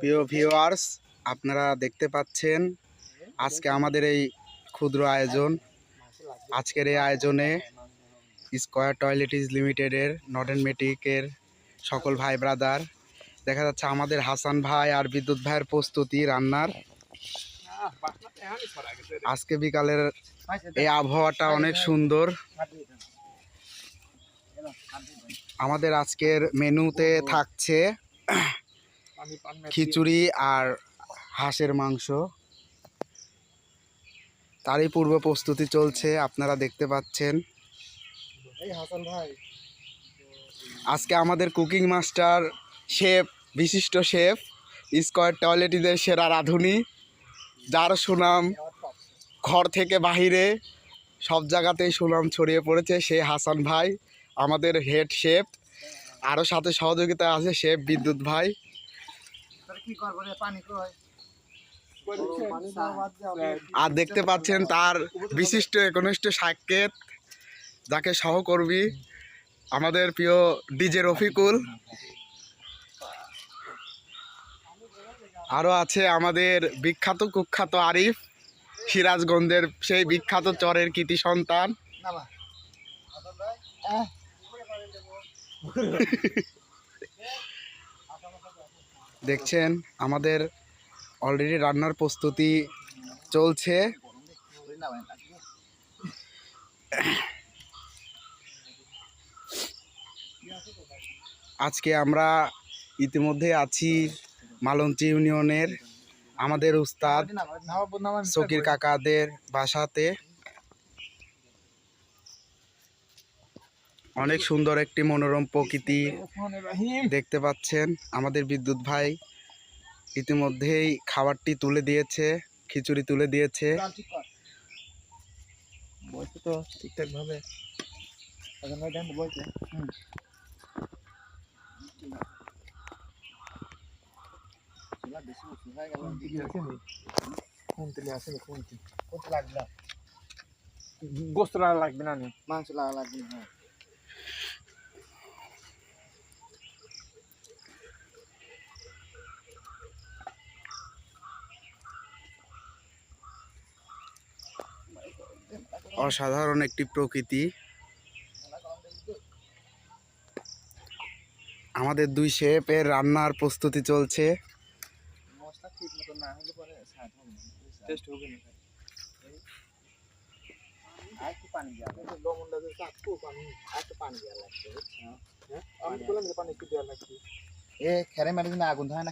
প্রিয় ভিউয়ার্স আপনারা দেখতে পাচ্ছেন আজকে আমাদের এই ক্ষুদ্র আয়োজন। আজকের এই আয়োজনে স্কয়ার টয়লেটিস লিমিটেডের নডেন মেটিকের সকল ভাই ব্রাদার দেখা যাচ্ছে আমাদের হাসান ভাই আর বিদ্যুৎ ভাইয়ের প্রস্তুতি রান্নার। আজকে বিকালের এই আবহাওয়াটা অনেক সুন্দর। আমাদের আজকের মেনুতে থাকছে খিচুড়ি আর হাঁসের মাংস। তারই পূর্ব প্রস্তুতি চলছে আপনারা দেখতে পাচ্ছেন। হাসান ভাই। আজকে আমাদের কুকিং মাস্টার শেফ বিশিষ্ট শেফ স্কয়ার টয়লেটিদের সেরা রাঁধুনি যার সুনাম ঘর থেকে বাহিরে সব জায়গাতেই সুনাম ছড়িয়ে পড়েছে সে হাসান ভাই আমাদের হেড শেফ। আরও সাথে সহযোগিতা আছে শেফ বিদ্যুৎ ভাই। কি করব রে? পানি কই? আর দেখতে পাচ্ছেন তার বিশিষ্ট একনিষ্ঠ সাকেত যাকে সহকর্মী আমাদের প্রিয় ডিজে রফিকুল। আরও আছে আমাদের বিখ্যাত কুখ্যাত আরিফ সিরাজগঞ্জের সেই বিখ্যাত চরের কৃতি সন্তান। দেখছেন আমাদের অলরেডি রান্নার প্রস্তুতি চলছে আজকে আমরা ইতিমধ্যে আছি মালঞ্চি ইউনিয়নের আমাদের উস্তাদ সকির কাকাদের বাসাতে অনেক সুন্দর একটি মনোরম প্রকৃতি দেখতে পাচ্ছেন আমাদের বিদ্যুৎ ভাই। ইতিমধ্যেই খাবারটি তুলে দিয়েছে খিচুড়ি তুলে দিয়েছে। তো গোস্ত লাগা লাগবে না মাংস লাগা লাগবে না। অসাধারণ একটি প্রকৃতি। আমাদের দুই শেপের রান্নার প্রস্তুতি চলছে। হ্যাঁ? আগুন ধরে না?